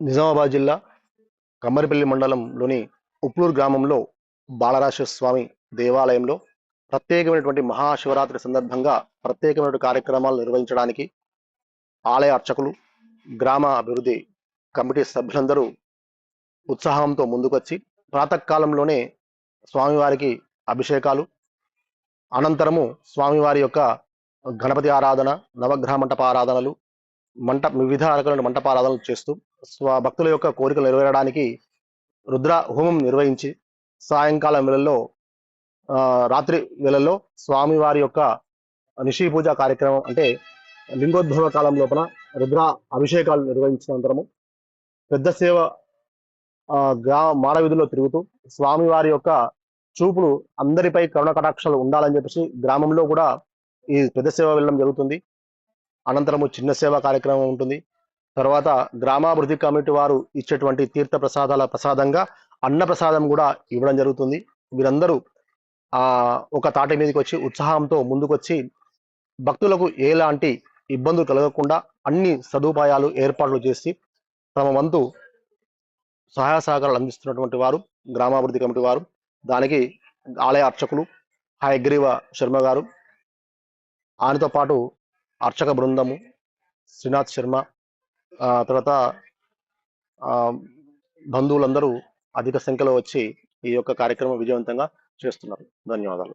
నిజామాబాద్ జిల్లా కమ్మరిపల్లి మండలంలోని ఉప్లూరు గ్రామంలో బాలరాజేశ్వర స్వామి దేవాలయంలో ప్రత్యేకమైనటువంటి మహాశివరాత్రి సందర్భంగా ప్రత్యేకమైన కార్యక్రమాలు నిర్వహించడానికి ఆలయ అర్చకులు గ్రామ అభివృద్ధి కమిటీ సభ్యులందరూ ఉత్సాహంతో ముందుకొచ్చి ప్రాతకాలంలోనే స్వామివారికి అభిషేకాలు అనంతరము స్వామివారి యొక్క గణపతి ఆరాధన నవగ్రహ మంటప ఆరాధనలు మంట వివిధ రకాల మంటపారాధనలు చేస్తూ స్వ భక్తుల యొక్క కోరికలు నెరవేరడానికి రుద్ర హోమం నిర్వహించి సాయంకాలం వేళల్లో రాత్రి వేళల్లో స్వామివారి యొక్క నిషి పూజ కార్యక్రమం అంటే లింగోద్భవ కాలం లోపల రుద్ర అభిషేకాలు నిర్వహించిన అనంతరము పెద్ద సేవ గ్రామ గ్రా తిరుగుతూ స్వామివారి యొక్క చూపులు అందరిపై కరుణ కటాక్షాలు ఉండాలని చెప్పేసి గ్రామంలో కూడా ఈ పెద్ద సేవ వెళ్ళడం జరుగుతుంది. అనంతరము చిన్న సేవ కార్యక్రమం ఉంటుంది. తర్వాత గ్రామాభివృద్ధి కమిటీ వారు ఇచ్చేటువంటి తీర్థ ప్రసాదాల ప్రసాదంగా అన్న ప్రసాదం కూడా ఇవ్వడం జరుగుతుంది. వీరందరూ ఆ ఒక తాటి మీదకి వచ్చి ఉత్సాహంతో ముందుకొచ్చి భక్తులకు ఎలాంటి ఇబ్బందులు కలగకుండా అన్ని సదుపాయాలు ఏర్పాట్లు చేసి తమ వంతు సహాయ సహకారాలు అందిస్తున్నటువంటి వారు గ్రామాభివృద్ధి కమిటీ వారు దానికి ఆలయ అర్చకులు హయగ్రీవ శర్మ గారు ఆయనతో పాటు అర్చక బృందము శ్రీనాథ్ శర్మ తర్వాత బంధువులందరూ అధిక సంఖ్యలో వచ్చి ఈ యొక్క కార్యక్రమం విజయవంతంగా చేస్తున్నారు. ధన్యవాదాలు.